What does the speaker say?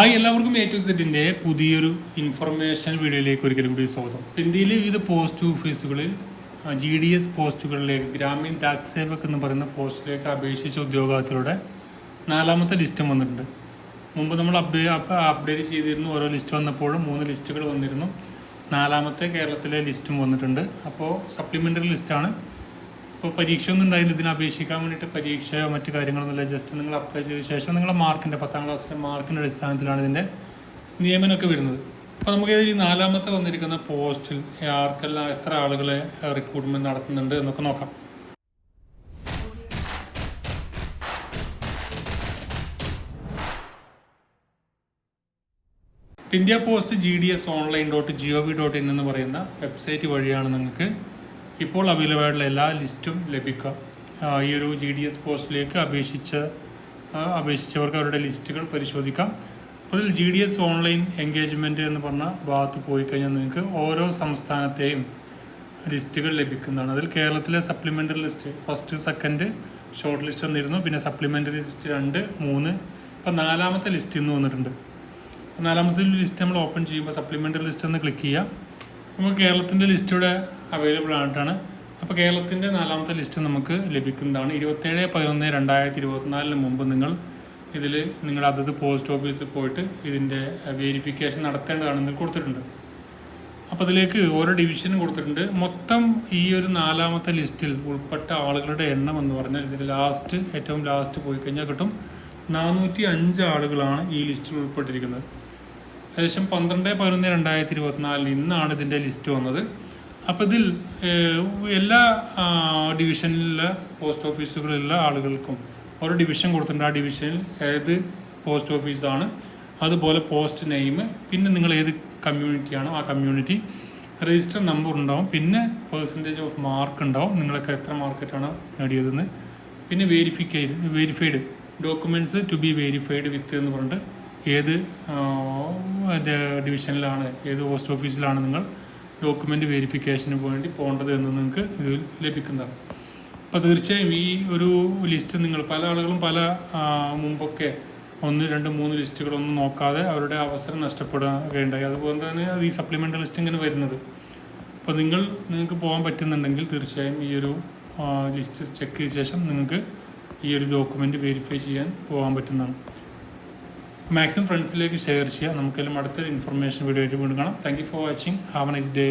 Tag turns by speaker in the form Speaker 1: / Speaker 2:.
Speaker 1: Hi എല്ലാവർക്കും A to സെറ്റിന്റെ പുതിയൊരു ഇൻഫർമേഷൻ വീഡിയോയിലേക്ക് ഒരിക്കലും കൂടി സ്വാഗതം. ഇന്ത്യയിലെ വിവിധ പോസ്റ്റ് ഓഫീസുകളിൽ ജി ഡി എസ് പോസ്റ്റുകളിലേക്ക് ഗ്രാമീൺ ടാക്സ് സേവക് എന്ന് പറയുന്ന പോസ്റ്റിലേക്ക് അപേക്ഷിച്ച ഉദ്യോഗാർത്ഥികളുടെ നാലാമത്തെ ലിസ്റ്റും വന്നിട്ടുണ്ട്. മുമ്പ് നമ്മൾ അപ്ഡേ അപ്ഡേറ്റ് ചെയ്തിരുന്നു. ഓരോ ലിസ്റ്റ് വന്നപ്പോഴും മൂന്ന് ലിസ്റ്റുകൾ വന്നിരുന്നു. നാലാമത്തെ കേരളത്തിലെ ലിസ്റ്റും വന്നിട്ടുണ്ട്. അപ്പോൾ സപ്ലിമെന്ററി ലിസ്റ്റാണ് ഇപ്പോൾ പരീക്ഷ ഒന്നും ഉണ്ടായില്ല. ഇതിന് അപേക്ഷിക്കാൻ വേണ്ടിയിട്ട് പരീക്ഷയോ മറ്റു കാര്യങ്ങളൊന്നുമില്ല. ജസ്റ്റ് നിങ്ങൾ അപ്ലൈ ചെയ്ത ശേഷം നിങ്ങളുടെ മാർക്കിന്റെ പത്താം ക്ലാസ്സിലെ മാർക്കിന്റെ അടിസ്ഥാനത്തിലാണ് ഇതിന്റെ നിയമനമൊക്കെ വരുന്നത്. അപ്പോൾ നമുക്ക് ഈ നാലാമത്തെ വന്നിരിക്കുന്ന പോസ്റ്റിൽ ആർക്കെല്ലാം എത്ര ആളുകളെ റിക്രൂട്ട്മെന്റ് നടത്തുന്നുണ്ട് എന്നൊക്കെ നോക്കാം. India post G D S online dot G O V dot in എന്ന് പറയുന്ന വെബ്സൈറ്റ് വഴിയാണ് നിങ്ങൾക്ക് ഇപ്പോൾ അവൈലബിളായിട്ടുള്ള എല്ലാ ലിസ്റ്റും ലഭിക്കാം. ഈ ഒരു ജി ഡി എസ് പോസ്റ്റിലേക്ക് അപേക്ഷിച്ച അപേക്ഷിച്ചവർക്ക് അവരുടെ ലിസ്റ്റുകൾ പരിശോധിക്കാം. അതിൽ G D S online engagement എന്ന് പറഞ്ഞ ഭാഗത്ത് പോയി കഴിഞ്ഞാൽ നിങ്ങൾക്ക് ഓരോ സംസ്ഥാനത്തെയും ലിസ്റ്റുകൾ ലഭിക്കുന്നതാണ്. അതിൽ കേരളത്തിലെ supplementary list first second shortlist വന്നിരുന്നു. പിന്നെ സപ്ലിമെന്ററി ലിസ്റ്റ് രണ്ട് മൂന്ന് ഇപ്പം നാലാമത്തെ ലിസ്റ്റ് ഇന്ന് വന്നിട്ടുണ്ട്. നാലാമത്തെ ലിസ്റ്റ് നമ്മൾ ഓപ്പൺ ചെയ്യുമ്പോൾ സപ്ലിമെന്ററി ലിസ്റ്റ് ഒന്ന് ക്ലിക്ക് ചെയ്യാം. നമുക്ക് കേരളത്തിന്റെ ലിസ്റ്റ് ഇവിടെ അവൈലബിൾ ആയിട്ടാണ്. അപ്പോൾ കേരളത്തിന്റെ നാലാമത്തെ ലിസ്റ്റ് നമുക്ക് ലഭിക്കുന്നതാണ്. ഇരുപത്തേഴ് പതിനൊന്ന് രണ്ടായിരത്തി ഇരുപത്തിനാലിന് മുമ്പ് നിങ്ങൾ ഇതിൽ നിങ്ങളുടെ അതത് പോസ്റ്റ് ഓഫീസിൽ പോയിട്ട് ഇതിന്റെ വെരിഫിക്കേഷൻ നടത്തേണ്ടതാണെന്ന് കൊടുത്തിട്ടുണ്ട്. അപ്പോൾ അതിലേക്ക് ഓരോ ഡിവിഷനും കൊടുത്തിട്ടുണ്ട്. മൊത്തം ഈ ഒരു നാലാമത്തെ ലിസ്റ്റിൽ ഉൾപ്പെട്ട ആളുകളുടെ എണ്ണം എന്ന് പറഞ്ഞാൽ ഇതിൽ ലാസ്റ്റ് ഏറ്റവും ലാസ്റ്റ് പോയി കഴിഞ്ഞാൽ കിട്ടും നാനൂറ്റി അഞ്ച് ആളുകളാണ് ഈ ലിസ്റ്റിൽ ഉൾപ്പെട്ടിരിക്കുന്നത്. ഏകദേശം പന്ത്രണ്ട് പതിനൊന്ന് രണ്ടായിരത്തി ഇരുപത്തിനാലിന് ഇന്നാണ് ഇതിന്റെ ലിസ്റ്റ് വന്നത്. അപ്പോൾ ഇതിൽ എല്ലാ ഡിവിഷനിലുള്ള ഡിവിഷനിലെ പോസ്റ്റ് ഓഫീസുകളിലുള്ള ആളുകൾക്കും ഓരോ ഡിവിഷൻ കൊടുത്തിട്ടുണ്ട്. ആ ഡിവിഷനിൽ ഏത് പോസ്റ്റ് ഓഫീസാണ് അതുപോലെ പോസ്റ്റ് നെയിം പിന്നെ നിങ്ങൾ ഏത് കമ്മ്യൂണിറ്റിയാണോ ആ കമ്മ്യൂണിറ്റി രജിസ്റ്റർ നമ്പർ ഉണ്ടാവും. പിന്നെ പേഴ്സന്റേജ് ഓഫ് മാർക്ക് ഉണ്ടാവും. നിങ്ങളൊക്കെ എത്ര മാർക്കറ്റാണ് നേടിയതെന്ന്. പിന്നെ verified verified documents to be verified with എന്ന് പറഞ്ഞിട്ട് ഏത് ഡിവിഷനിലാണ് ഏത് പോസ്റ്റ് ഓഫീസിലാണ് നിങ്ങൾ ഡോക്യുമെന്റ് വെരിഫിക്കേഷന് വേണ്ടി പോകേണ്ടത് എന്ന് നിങ്ങൾക്ക് ഇതിൽ ലഭിക്കുന്നതാണ്. അപ്പോൾ തീർച്ചയായും ഈ ഒരു ലിസ്റ്റ് നിങ്ങൾ പല ആളുകളും പല മുമ്പൊക്കെ ഒന്ന് രണ്ട് മൂന്ന് ലിസ്റ്റുകളൊന്നും നോക്കാതെ അവരുടെ അവസരം നഷ്ടപ്പെടുകയുണ്ടായി. അതുപോലെ തന്നെ അത് ഈ സപ്ലിമെന്റ് ലിസ്റ്റ് ഇങ്ങനെ വരുന്നത്. അപ്പോൾ നിങ്ങൾ നിങ്ങൾക്ക് പോകാൻ പറ്റുന്നുണ്ടെങ്കിൽ തീർച്ചയായും ഈ ഒരു ലിസ്റ്റ് ചെക്ക് ചെയ്ത ശേഷം നിങ്ങൾക്ക് ഈ ഒരു ഡോക്യുമെന്റ് വെരിഫൈ ചെയ്യാൻ പോകാൻ പറ്റുന്നതാണ്. മാക്സിമം ഫ്രണ്ട്സിലേക്ക് ഷെയർ ചെയ്യുക. നമുക്കെല്ലാം അടുത്ത ഇൻഫർമേഷൻ വീഡിയോ ആയിട്ട് വീണ്ടും കാണാം. Thank you for watching have a nice day